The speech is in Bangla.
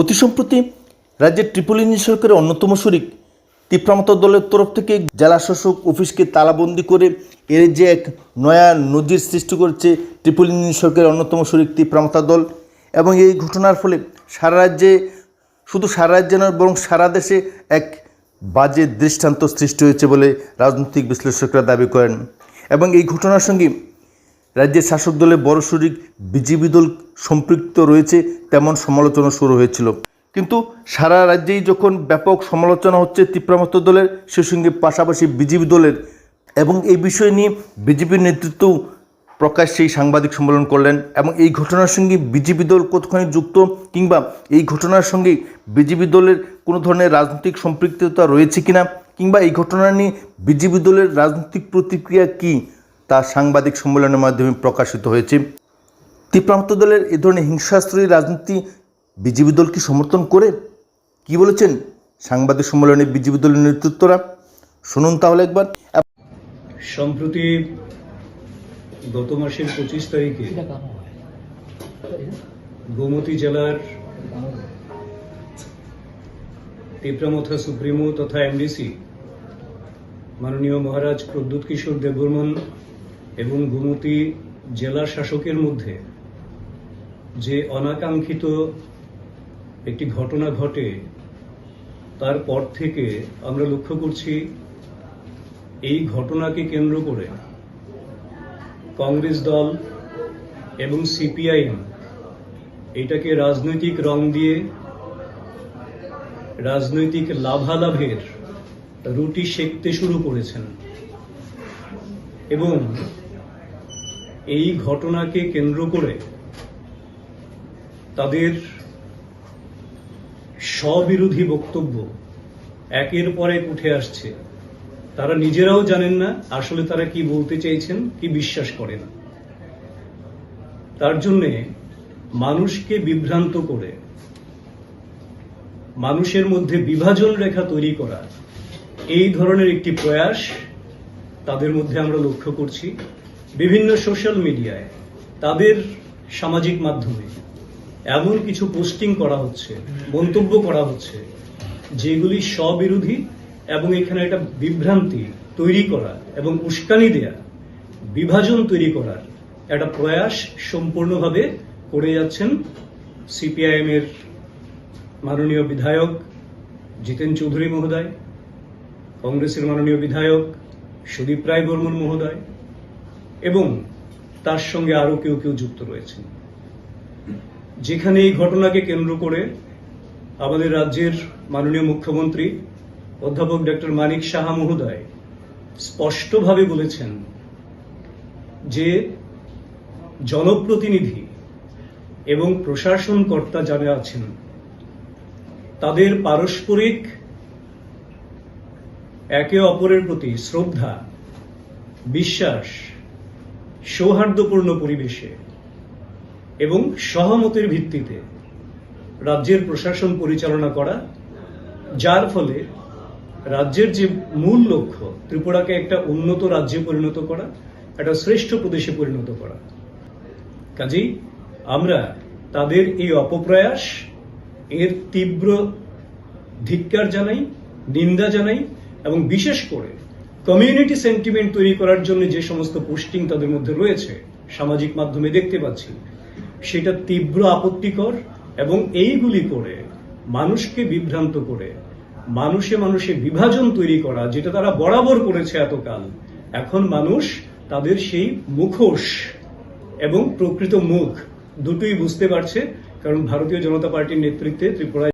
অতি সম্প্রতি রাজ্যের ট্রিপল ইঞ্জিন সরকারের অন্যতম শরিক তীব্রামত দলের তরফ থেকে জেলা শাসক অফিসকে তালাবন্দি করে এর যে এক নয়া নজির সৃষ্টি করেছে ট্রিপল ইঞ্জিন সরকারের অন্যতম শরিক তীব্রামতা দল এবং এই ঘটনার ফলে সারা রাজ্যে, শুধু সারা রাজ্যে নয়, বরং সারা দেশে এক বাজে দৃষ্টান্ত সৃষ্টি হয়েছে বলে রাজনৈতিক বিশ্লেষকরা দাবি করেন। এবং এই ঘটনার সঙ্গে রাজ্যের শাসক দলের বড় শরিক বিজেপি দল সম্পৃক্ত রয়েছে, তেমন সমালোচনা শুরু হয়েছিল। কিন্তু সারা রাজ্যেই যখন ব্যাপক সমালোচনা হচ্ছে তীব্রামত দলের সে সঙ্গে পাশাপাশি বিজেপি দলের, এবং এই বিষয় নিয়ে বিজেপির নেতৃত্ব প্রকাশ সেই সাংবাদিক সম্মেলন করলেন, এবং এই ঘটনার সঙ্গে বিজেপি দল কতখানি যুক্ত, কিংবা এই ঘটনার সঙ্গে বিজেপি দলের কোনো ধরনের রাজনৈতিক সম্পৃক্ততা রয়েছে কিনা, কিংবা এই ঘটনা নিয়ে বিজেপি দলের রাজনৈতিক প্রতিক্রিয়া কী, তা সাংবাদিক সম্মেলনের মাধ্যমে প্রকাশিত হয়েছে। তীব্রান্ত দলের এ ধরনের হিংসাস্ত্রী রাজনীতি বিজেপি দল কি সমর্থন করে? কি বলেছেন সাংবাদিক সম্মেলনে বিজেপি দলের নেতৃত্বরা? শুনুন তাহলে একবার। সম্প্রতি গত মাসের পঁচিশ তারিখে গোমতী জেলার তীব্রামথা সুপ্রিমো তথা এমডিসি মাননীয় মহারাজ প্রদ্যুৎ কিশোর দেববর্মন এবং গোমতী জেলা শাসকের মধ্যে যে অনাকাঙ্ক্ষিত একটি ঘটনা ঘটে, তারপর থেকে আমরা লক্ষ্য করছি এই ঘটনাকে কেন্দ্র করে কংগ্রেস দল এবং সিপিআইএম এটাকে রাজনৈতিক রং দিয়ে, রাজনৈতিক লাভালাভের রুটি সেকতে শুরু করেছেন এবং এই ঘটনাকে কেন্দ্র করে তাদের স্ববিরোধী বক্তব্য একের পর এক উঠে আসছে। তারা নিজেরাও জানেন না আসলে তারা কি বলতে চাইছেন কি বিশ্বাস করেন তার জন্য মানুষকে বিভ্রান্ত করে, মানুষের মধ্যে বিভাজন রেখা তৈরি করা এই ধরনের একটি প্রয়াস তাদের মধ্যে আমরা লক্ষ্য করছি। বিভিন্ন সোশ্যাল মিডিয়ায়, তাদের সামাজিক মাধ্যমে। এমন কিছু পোস্টিং করা হচ্ছে, মন্তব্য করা হচ্ছে, যেগুলি স্ববিরোধী এবং এখানে একটা বিভ্রান্তি তৈরি করা এবং উস্কানি দেয়া, বিভাজন তৈরি করার একটা প্রয়াস সম্পূর্ণভাবে করে যাচ্ছেন সিপিআইএম এর মাননীয় বিধায়ক জিতেন চৌধুরী মহোদয়, কংগ্রেসের মাননীয় বিধায়ক সুদীপ রায় বর্মন মহোদয় এবং তার সঙ্গে আরও কেউ কেউ যুক্ত রয়েছেন। যেখানে এই ঘটনাকে কেন্দ্র করে আমাদের রাজ্যের মাননীয় মুখ্যমন্ত্রী অধ্যাপক ডক্টর মানিক সাহা মহোদয় স্পষ্টভাবে বলেছেন যে জনপ্রতিনিধি এবং প্রশাসন কর্তা যারা আছেন, তাদের পারস্পরিক একে অপরের প্রতি শ্রদ্ধা, বিশ্বাস, সৌহার্দ্যপূর্ণ পরিবেশে এবং সহমতের ভিত্তিতে রাজ্যের প্রশাসন পরিচালনা করা, যার ফলে রাজ্যের যে মূল লক্ষ্য, ত্রিপুরাকে একটা উন্নত রাজ্যে পরিণত করা, একটা শ্রেষ্ঠ প্রদেশে পরিণত করা। কাজেই আমরা তাদের এই অপপ্রয়াস, এর তীব্র ধিক্কার জানাই, নিন্দা জানাই এবং বিশেষ করে কমিউনিটি সেন্টিমেন্ট তৈরি করার জন্য যে সমস্ত পোস্টিং তাদের মধ্যে রয়েছে, সামাজিক মাধ্যমে দেখতে পাচ্ছি সেটা তীব্র আপত্তিকর এবং এইগুলি করে মানুষকে বিভ্রান্ত করে, মানুষে মানুষে বিভাজন তৈরি করা, যেটা তারা বরাবর করেছে এতকাল, এখন মানুষ তাদের সেই মুখোশ এবং প্রকৃত মুখ দুটোই বুঝতে পারছে, কারণ ভারতীয় জনতা পার্টির নেতৃত্বে ত্রিপুরায়